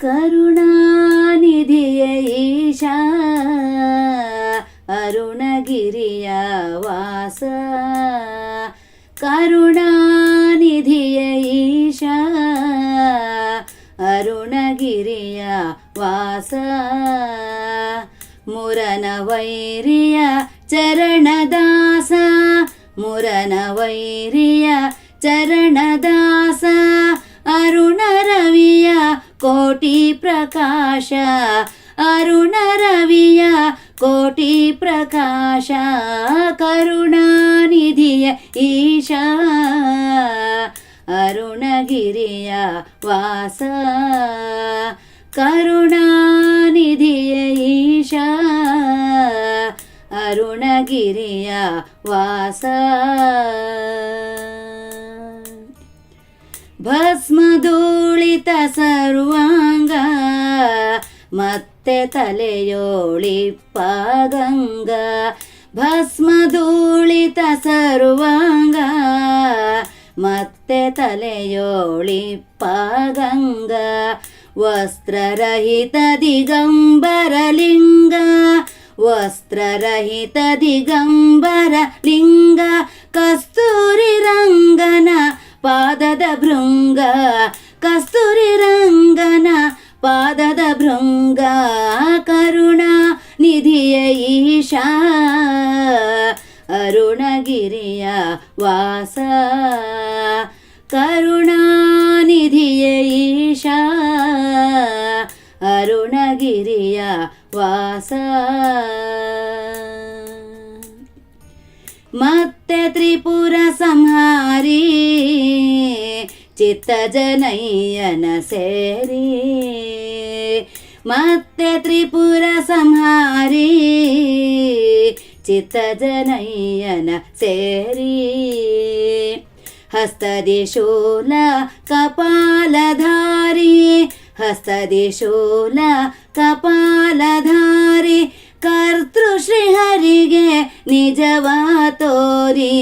ಕರುಣಾನಿಧಿಯ ಈಶಾ ಅರುಣಗಿರಿಯ ವಾಸ. ಕರುಣಾನಿಧಿಯ ಈಶಾ ಅರುಣಗಿರಿಯ ವಾಸ. ಮುರನ ವೈರಿಯ ಚರಣದಾಸ ಮುರನ ವೈರಿಯ ಚರಣದಾಸ. ಪ್ರಕಾಶ, ಅರುಣ ರವಿಯ ಕೋಟಿ ಪ್ರಕಾಶ, ಕರುಣಾನಿಧಿಯ ಈಶ, ಅರುಣಗಿರಿಯ ವಾಸ, ಕರುಣಾನಿಧಿಯ ಈಶ, ಅರುಣಗಿರಿಯ ವಾಸ. ಭಸ್ಮಧೂಳಿತ ಸರ್ವಾಂಗ ಮತ್ತೆ ತಲೆಯೋಳಿಪ್ಪ ಗಂಗ ಭಸ್ಮಧೂಳಿತ ಸರ್ವಾಂಗ, ಮತ್ತೆ ತಲೆಯೋಳಿಪ್ಪ ಗಂಗ ವಸ್ತ್ರರಹಿತ ದಿಗಂಬರ ಲಿಂಗ, ವಸ್ತ್ರರಹಿತ ದಿಗಂಬರ ಲಿಂಗ, ಕಸ್ತೂರಿ ರಂಗನ ಪಾದದ ಭೃಂಗ, ಕಸ್ತೂರಿ ರಂಗನ ಪಾದದ ಭೃಂಗ ಕರುಣಾ ನಿಧಿಯ ಈಶಾ ಅರುಣಗಿರಿಯ ವಾಸ ಕರುಣಾನಿಧಿಯ ಈಶಾ ಅರುಣಗಿರಿಯ ವಾಸ ಮತ್ತೆ ತ್ರಿಪುರ ಸಂಹಾರಿ ಚಿತ್ತ ಜನಯ್ಯನ ಸೇರಿ मत्ते त्रिपुरसंहारी चित्तजनयन सेरी। हस्तदिशूल कपालधारी हस्तदिशूल कपालधारी कर्तृश्रीहरिगे निजवा तोरी।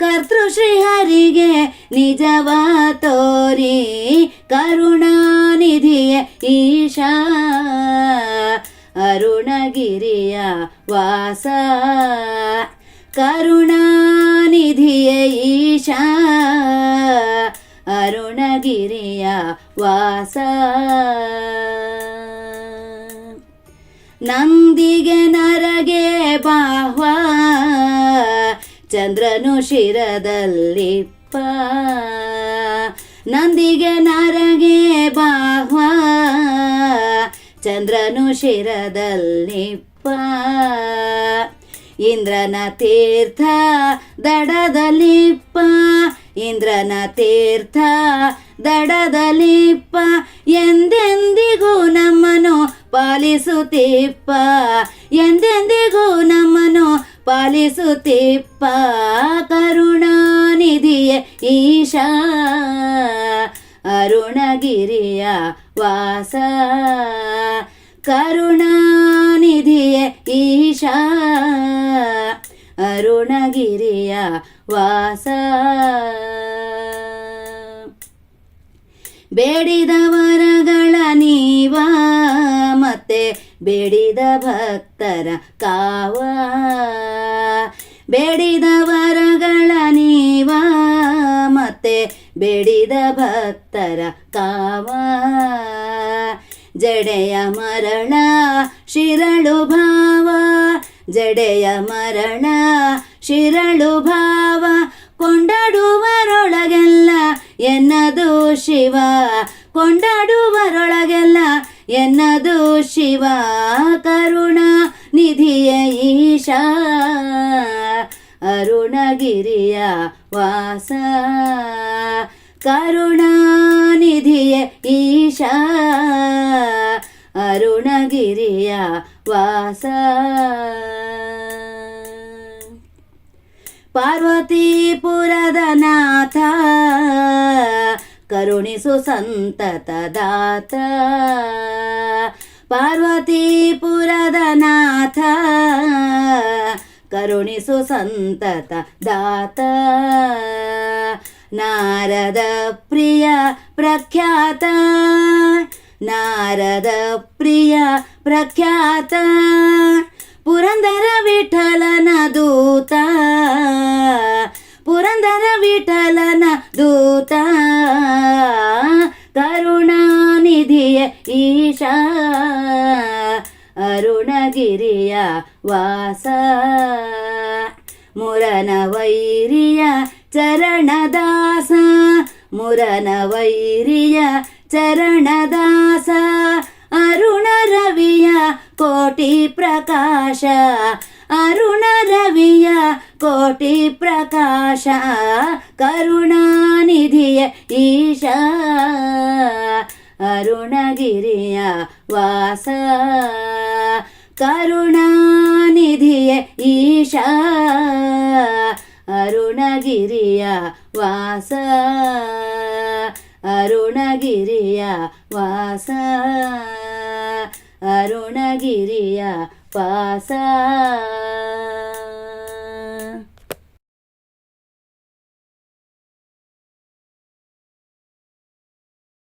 ಕರ್ತೃ ಶ್ರೀಹರಿಗೆ ನಿಜವ ತೋರಿ, ಕರುಣಾನಿಧಿಯ ಈಶಾ, ಅರುಣಗಿರಿಯ ವಾಸ, ಕರುಣಾನಿಧಿಯ ಈಶಾ, ಅರುಣಗಿರಿಯ ವಾಸ. ನಂದಿಗೆ ನರಗೆ ಬಾಹ್ವ ಚಂದ್ರನು ಶಿರದಲ್ಲಿಪ್ಪ ನಂದಿಗೆ ನರಗೆ ಬಾಹ್ವ. ಚಂದ್ರನು ಶಿರದಲ್ಲಿಪ್ಪ ಇಂದ್ರನ ತೀರ್ಥ ದಡದಲಿಪ್ಪ ಇಂದ್ರನ ತೀರ್ಥ ದಡದಲಿಪ್ಪ ಎಂದೆಂದಿಗೂ ನಮ್ಮನು ಪಾಲಿಸುತ್ತಿಪ್ಪ. ಎಂದೆಂದಿಗೂ ನಮ್ಮನು ಪಾಲಿಸುತ್ತಿಪ್ಪ ಕರುಣಾನಿಧಿಯ ಈಶಾ. ಅರುಣಗಿರಿಯ ವಾಸ. ಕರುಣಾನಿಧಿಯ ಈಶಾ. ಅರುಣಗಿರಿಯ ವಾಸ. ಬೇಡಿದವರಗಳ ನೀವ. ಮತ್ತೆ ಬೇಡಿದ ಭಕ್ತರ ಕಾವ. ಬೇಡಿದ ವರಗಳ ನೀವ. ಮತ್ತೆ ಬೇಡಿದ ಭಕ್ತರ ಕಾವ. ಜಡೆಯ ಮರಳ ಶಿರಳು ಭಾವ. ಜಡೆಯ ಮರಳ ಶಿರಳು ಭಾವ. ಕೊಂಡಾಡುವರೊಳಗೆಲ್ಲ ಎನ್ನದು ಶಿವ. ಕೊಂಡಾಡುವರೊಳಗೆಲ್ಲ ಎನ್ನದು ಶಿವ ಕರುಣಾ ನಿಧಿಯ ಈಶಾ. ಅರುಣಗಿರಿಯ ವಾಸ. ಕರುಣಾನಿಧಿಯ ಈಶಾ. ಅರುಣಗಿರಿಯ ವಾಸ. ಪಾರ್ವತೀಪುರದ ನಾಥ ಕರುಣಿಸು ಸಂತತ ದಾತ ಪಾರ್ವತೀಪುರದ ನಾಥ ಕರುಣಿಸು ಸಂತತ ದಾತ ನಾರದ ಪ್ರಿಯ ಪ್ರಖ್ಯಾತ. ನಾರದ ಪ್ರಿಯ ಪ್ರಖ್ಯಾತ. ಪುರಂದರ ವಿಠಲನ ದೂತ. ಪುರಂದರ ವಿಠಲನ ದೂತ. ಈಶಾ ಅರುಣಗಿರಿಯ ವಾಸ. ಮುರನ ವೈರಿಯ ಚರಣದಾಸ, ಮುರನ ವೈರಿಯ ಚರಣದಾಸ. ಅರುಣ ರವಿಯ ಕೋಟಿ ಪ್ರಕಾಶ, ಅರುಣ ರವಿಯ ಕೋಟಿ ಪ್ರಕಾಶ, ಕರುಣಾನಿಧಿಯ ಈಶಾ. ಅರುಣಗಿರಿಯ ವಾಸ. ಕರುಣಾನಿಧಿಯ ಈಶಾ. ಅರುಣಗಿರಿಯ ವಾಸ. ಅರುಣಗಿರಿಯ ವಾಸ. ಅರುಣಗಿರಿಯ ವಾಸ.